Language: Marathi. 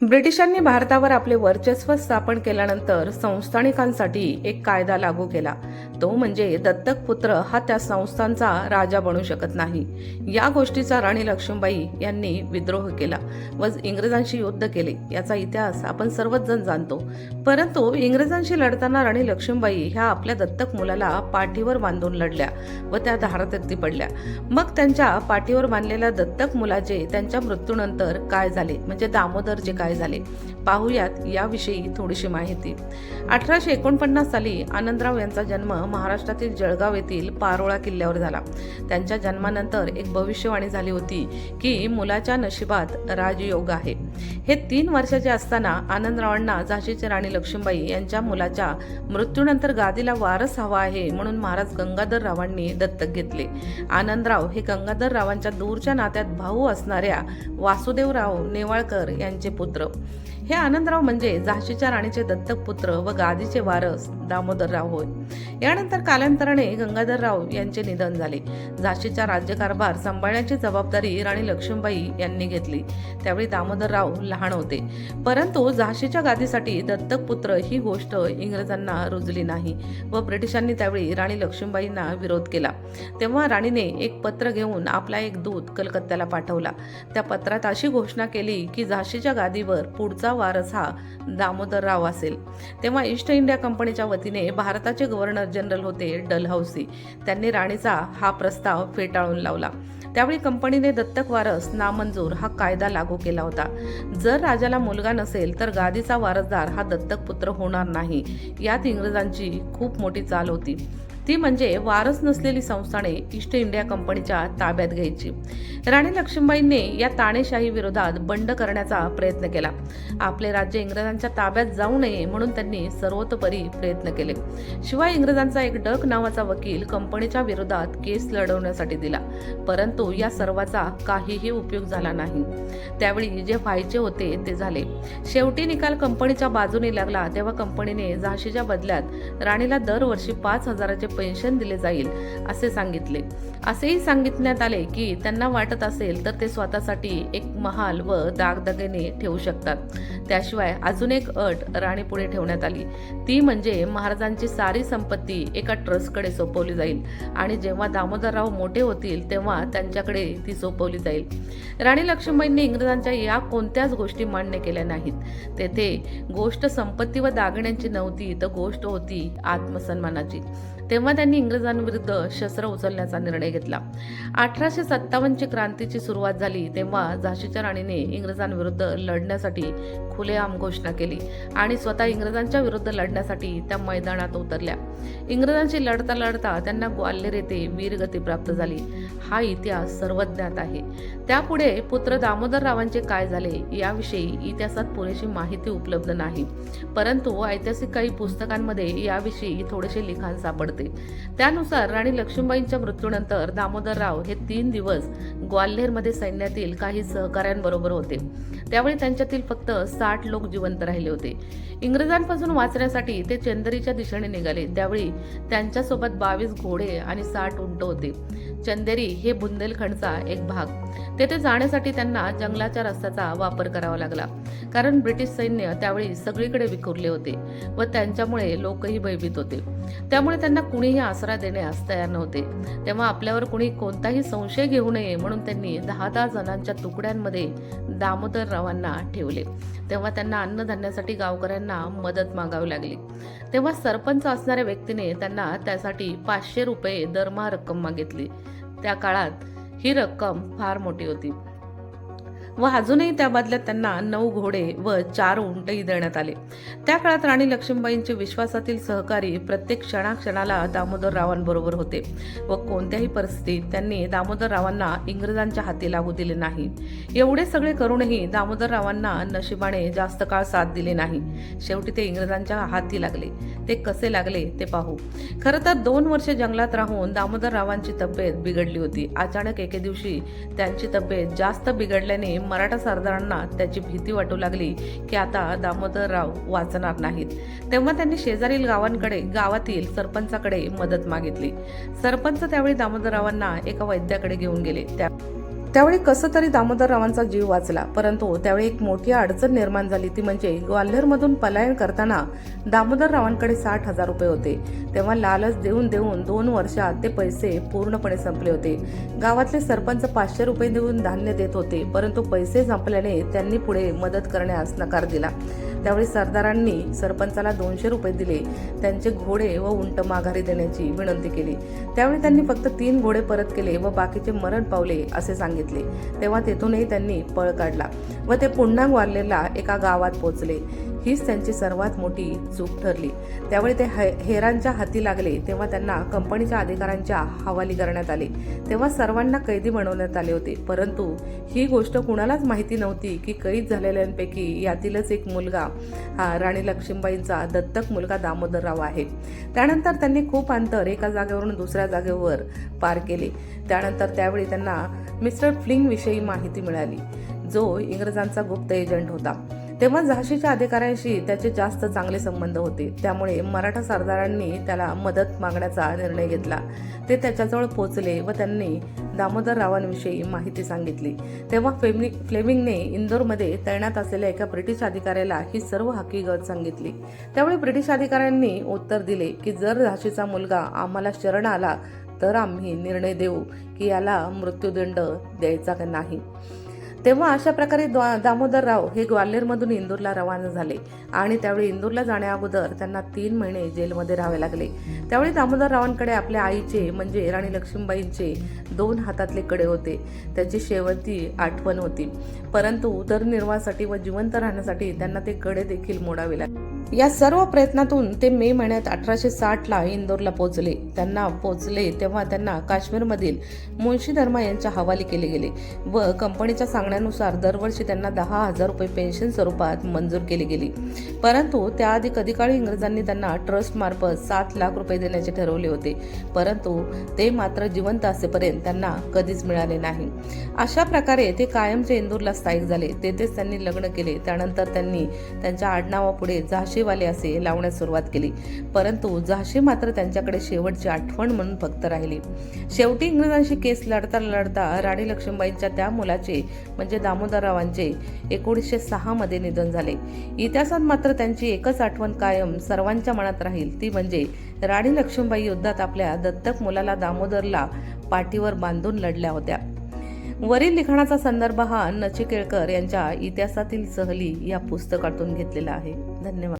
ब्रिटिशांनी भारतावर आपले वर्चस्व स्थापन केल्यानंतर संस्थानिकांसाठी एक कायदा लागू केला. तो म्हणजे दत्तक पुत्र हा त्या संस्थांचा राजा बनू शकत नाही. या गोष्टीचा राणी लक्ष्मीबाई यांनी विद्रोह केला व इंग्रजांशी युद्ध केले. याचा इतिहास आपण सर्वच जण जाणतो. परंतु इंग्रजांशी लढताना राणी लक्ष्मीबाई ह्या आपल्या दत्तक मुलाला पाठीवर बांधून लढल्या व त्या धारातक्ती पडल्या. मग त्यांच्या पाठीवर बांधलेल्या दत्तक मुलाचे त्यांच्या मृत्यूनंतर काय झाले? म्हणजे दामोदरचे काय झाले? पाहुयात याविषयी थोडीशी माहिती. अठराशे एकोणपन्नास साली आनंदराव यांचा जन्म महाराष्ट्रातील जळगाव येथील पारोळा किल्ल्यावर झाला. त्यांच्या जन्मानंतर एक भविष्यवाणी झाली होती की मुलाच्या नशिबात राजयोग आहे. हे तीन वर्षाचे असताना आनंदरावांना झाशीची राणी लक्ष्मीबाई यांच्या मुलाच्या मृत्यूनंतर गादीला वारस हवा आहे म्हणून महाराज गंगाधर रावांनी दत्तक घेतले. आनंदराव हे गंगाधर रावांच्या दूरच्या नात्यात भाऊ असणाऱ्या वासुदेवराव नेवाळकर यांचे पुत्र. हे आनंदराव म्हणजे झाशीच्या राणीचे दत्तक पुत्र व गादीचे वारस दामोदरराव होय. यानंतर कालांतराने गंगाधरराव यांचे निधन झाले. झाशीचा राज्यकारभार सांभाळण्याची जबाबदारी राणी लक्ष्मीबाई यांनी घेतली. त्यावेळी दामोदरराव लहान होते. परंतु झाशीच्या गादीसाठी दत्तक पुत्र ही गोष्ट इंग्रजांना रुजली नाही व ब्रिटिशांनी त्यावेळी राणी लक्ष्मीबाईंना विरोध केला. तेव्हा राणीने एक पत्र घेऊन आपला एक दूत कलकत्त्याला पाठवला. त्या पत्रात अशी घोषणा केली की झाशीच्या गादीवर पुढचा वारस हा दामोदरराव असेल. तेव्हा ईस्ट इंडिया कंपनीच्या वतीने भारताचे गव्हर्नर जनरल होते डलहौसी. त्यांनी राणीचा हा प्रस्ताव फेटाळून लावला. त्यावेळी कंपनीने दत्तक वारस नामंजूर हा कायदा लागू केला होता. जर राजाला मुलगा नसेल तर गादीचा वारसदार हा दत्तक पुत्र होणार नाही. यात इंग्रजांची खूप मोठी चाल होती. ती म्हणजे वारस नसलेली संस्थाने ईस्ट इंडिया कंपनीच्या ताब्यात घ्यायची. राणी लक्ष्मीबाईंनी या ताणेशाही विरोधात बंड करण्याचा प्रयत्न केला. आपले राज्य इंग्रजांच्या ताब्यात जाऊ नये म्हणून त्यांनी सर्वतोपरी प्रयत्न केले. शिवाय इंग्रजांचा एक डक नावाचा वकील कंपनीच्या विरोधात केस लढवण्यासाठी दिला. परंतु या सर्वाचा काहीही उपयोग झाला नाही. त्यावेळी जे व्हायचे होते ते झाले. शेवटी निकाल कंपनीच्या बाजूने लागला तेव्हा कंपनीने झाशीच्या बदल्यात राणीला दरवर्षी पाच हजाराचे पेन्शन दिले जाईल असे सांगितले. असेही सांगितण्यात आले की त्यांना वाटत असेल तर ते स्वतःसाठी एक महाल व दागदागिने ठेवू शकतात. त्याशिवाय अजून एक अट राणीपुढे ठेवण्यात आली. ती म्हणजे महाराजांची सारी संपत्ती एका ट्रस्टकडे सोपवली जाईल आणि जेव्हा दामोदरराव मोठे होतील तेव्हा त्यांच्याकडे ती सोपवली जाईल. राणी लक्ष्मीबाईंनी इंग्रजांच्या या कोणत्याच गोष्टी मान्य केल्या नाहीत. तेथे गोष्ट संपत्ती व दागण्यांची नव्हती तर गोष्ट होती आत्मसन्मानाची. तेव्हा त्यांनी इंग्रजांविरुद्ध शस्त्र उचलण्याचा निर्णय घेतला. अठराशे सत्तावन्नची क्रांतीची सुरुवात झाली तेव्हा झाशीच्या राणीने इंग्रजांविरुद्ध लढण्यासाठी खुलेआम घोषणा केली आणि स्वतः इंग्रजांच्या विरुद्ध लढण्यासाठी त्या मैदानात उतरल्या. इंग्रजांशी लढता लढता त्यांना ग्वाल्हेर येथे वीरगती प्राप्त झाली. हा इतिहास सर्वज्ञात आहे. त्यापुढे पुत्र दामोदररावांचे काय झाले याविषयी इतिहासात पुरेशी माहिती उपलब्ध नाही. परंतु ऐतिहासिक काही पुस्तकांमध्ये याविषयी थोडेसे लिखाण सापडते. त्यानुसार राणी लक्ष्मीबाईंच्या मृत्यूनंतर दामोदरराव हे तीन दिवस ग्वाल्हेरमध्ये सैन्यातील काही सहकाऱ्यांबरोबर होते. त्यावेळी त्यांच्यातील फक्त साठ लोक जिवंत राहिले होते. इंग्रजांपासून वाचण्यासाठी ते चंदेरीच्या दिशेने निघाले. त्यावेळी त्यांच्यासोबत बावीस घोडे आणि साठ उंट होते. चंदेरी हे बुंदेलखंडचा एक भाग. तेथे जाण्यासाठी त्यांना जंगलाच्या रस्त्याचा वापर करावा लागला. कारण ब्रिटिश सैन्य त्यावेळी सगळीकडे विखुरले होते व त्यांच्यामुळे लोकही भयभीत होते. त्यामुळे त्यांना कुणीही आसरा देण्यास तयार नव्हते. तेव्हा आपल्यावर कुणी कोणताही संशय घेऊ नये म्हणून त्यांनी दहा दहा जणांच्या तुकड्यांमध्ये दामोदररावांना ठेवले. तेव्हा त्यांना अन्नधान्यासाठी गावकऱ्यांना मदत मागावी लागली. तेव्हा सरपंच असणाऱ्या व्यक्तीने त्यांना त्यासाठी पाचशे रुपये दरमहा रक्कम मागितली. त्या काळात ही रक्कम फार मोठी होती. व अजूनही त्या बदल्यात त्यांना नऊ घोडे व चार उंटही देण्यात आले. त्या काळात राणी लक्ष्मीबाईंचे विश्वासातील सहकारी प्रत्येक क्षणाक्षणाला दामोदर रावांबरोबर होते व कोणत्याही परिस्थितीत त्यांनी दामोदर रावांना इंग्रजांच्या हाती लागू दिले नाही. एवढे सगळे करूनही दामोदर रावांना नशिबाने जास्त काळ साथ दिली नाही. शेवटी ते इंग्रजांच्या हाती लागले. ते कसे लागले ते पाहू. खरं तर दोन वर्षे जंगलात राहून दामोदर रावांची तब्येत बिघडली होती. अचानक एके दिवशी त्यांची तब्येत जास्त बिघडल्याने मराठा सरदारांना त्याची भीती वाटू लागली की आता दामोदरराव वाचणार नाहीत. तेव्हा त्यांनी शेजारील गावांकडे गावातील सरपंचाकडे मदत मागितली. सरपंच त्यावेळी दामोदररावांना एका वैद्याकडे घेऊन गेले. त्या त्यावेळी कसं तरी दामोदररावांचा जीव वाचला परंतु त्यावेळी एक मोठी अडचण निर्माण झाली ती म्हणजे ग्वाल्हेरमधून पलायन करताना दामोदररावांकडे साठ हजार रुपये होते. तेव्हा लालच देऊन देऊन दोन वर्षात ते पैसे पूर्णपणे संपले होते. गावातले सरपंच पाचशे रुपये देऊन धान्य देत होते परंतु पैसे संपल्याने त्यांनी पुढे मदत करण्यास नकार दिला. त्यावेळी सरदारांनी सरपंचाला दोनशे रुपये दिले त्यांचे घोडे व उंट माघारी देण्याची विनंती केली. त्यावेळी त्यांनी फक्त तीन घोडे परत केले व बाकीचे मरण पावले असे सांगितले. तेव्हा तेथूनही त्यांनी पळ काढला व ते पुन्हा ग्वाल्हेरला एका गावात पोहोचले. हीच त्यांची सर्वात मोठी चूक ठरली. त्यावेळी ते हेरांच्या हाती लागले तेव्हा त्यांना कंपनीच्या अधिकाऱ्यांच्या हवाली करण्यात आले. तेव्हा सर्वांना कैदी बनवण्यात आले होते. परंतु ही गोष्ट कुणालाच माहिती नव्हती की कैद झालेल्यांपैकी यातीलच एक मुलगा हा राणी लक्ष्मीबाईंचा दत्तक मुलगा दामोदरराव आहे. त्यानंतर त्यांनी खूप अंतर एका जागेवरून दुसऱ्या जागेवर पार केले. त्यानंतर त्यावेळी त्यांना मिस्टर फ्लिंग विषयी माहिती मिळाली जो इंग्रजांचा गुप्त एजंट होता. तेव्हा झाशीच्या अधिकाऱ्यांशी त्याचे जास्त चांगले संबंध होते. त्यामुळे मराठा सरदारांनी त्याला मदत मागण्याचा निर्णय घेतला. ते त्याच्याजवळ पोहोचले व त्यांनी दामोदररावांविषयी माहिती सांगितली. तेव्हा फ्लेमिंग फ्लेमिंगने इंदोरमध्ये तैनात असलेल्या एका ब्रिटिश अधिकाऱ्याला ही सर्व हकीकत सांगितली. त्यावेळी ब्रिटिश अधिकाऱ्यांनी उत्तर दिले की जर झाशीचा मुलगा आम्हाला शरण आला तर आम्ही निर्णय देऊ की याला मृत्यूदंड द्यायचा का नाही. तेव्हा अशा प्रकारे द्वा- दामोदरराव हे ग्वाल्हेरमधून इंदूरला रवाना झाले. आणि त्यावेळी इंदूरला जाण्याअगोदर त्यांना तीन महिने जेलमध्ये राहावे लागले. त्यावेळी दामोदररावांकडे आपल्या आईचे म्हणजे राणी लक्ष्मीबाईंचे दोन हातातले कडे होते. त्याची शेवटची आठवण होती. परंतु उदरनिर्वाहासाठी व जिवंत राहण्यासाठी त्यांना ते कडे देखील मोडावे लागले या सर्व प्रयत्नातून ते मे महिन्यात अठराशे साठला इंदोरला पोहोचले. त्यांना पोहोचले तेव्हा त्यांना काश्मीरमधील मुन्शी धर्मा यांच्या हवाली केले गेले व कंपनीच्या सांगण्यानुसार दरवर्षी त्यांना दहा हजार रुपये पेन्शन स्वरूपात मंजूर केली गेली. परंतु त्याआधी कधी काळी इंग्रजांनी त्यांना ट्रस्टमार्फत सात लाख रुपये देण्याचे ठरवले होते. परंतु ते मात्र जिवंत असेपर्यंत त्यांना कधीच मिळाले नाही. अशा प्रकारे ते कायमचे इंदूरला स्थायिक झाले. तेथेच त्यांनी लग्न केले. त्यानंतर त्यांनी त्यांच्या आडनावापुढे झाशीवाले असे लावण्यास सुरुवात केली. परंतु झाशी मात्र त्यांच्याकडे शेवटची आठवण म्हणून फक्त राहिली. शेवटी इंग्रजांशी केस लढता लढता राणी लक्ष्मीबाईंच्या त्या मुलाचे म्हणजे दामोदररावांचे एकोणीसशे सहा मध्ये निधन झाले. इतिहासात मात्र त्यांची एकच आठवण कायम सर्वांच्या मनात राहील. ती म्हणजे राणी लक्ष्मीबाई युद्धात आपल्या दत्तक मुलाला दामोदरला पाठीवर बांधून लढल्या होत्या. वरील लिखाणाचा संदर्भ हा नचिकेळकर यांच्या इतिहासातील सहली या पुस्तकातून घेतलेला आहे. धन्यवाद.